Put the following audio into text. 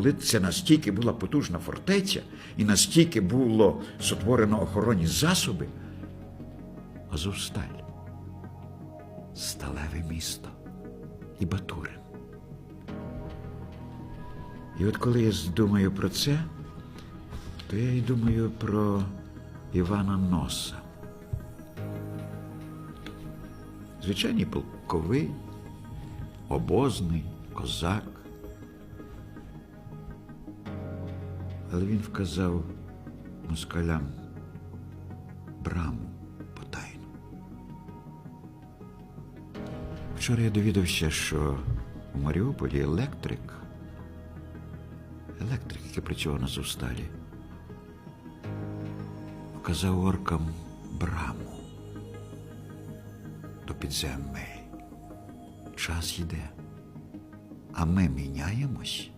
коли це настільки була потужна фортеця і настільки було сотворено охоронні засоби, Азовсталь, сталеве місто і Батурин. І от коли я думаю про це, то я й думаю про Івана Носа. Звичайний полковий, обозний, козак. Але він вказав москалям браму потайну. Вчора я довідався, що у Маріуполі електрик, електрик, який працював на Зусталі, вказав оркам браму до підземної. Час йде, а ми міняємось.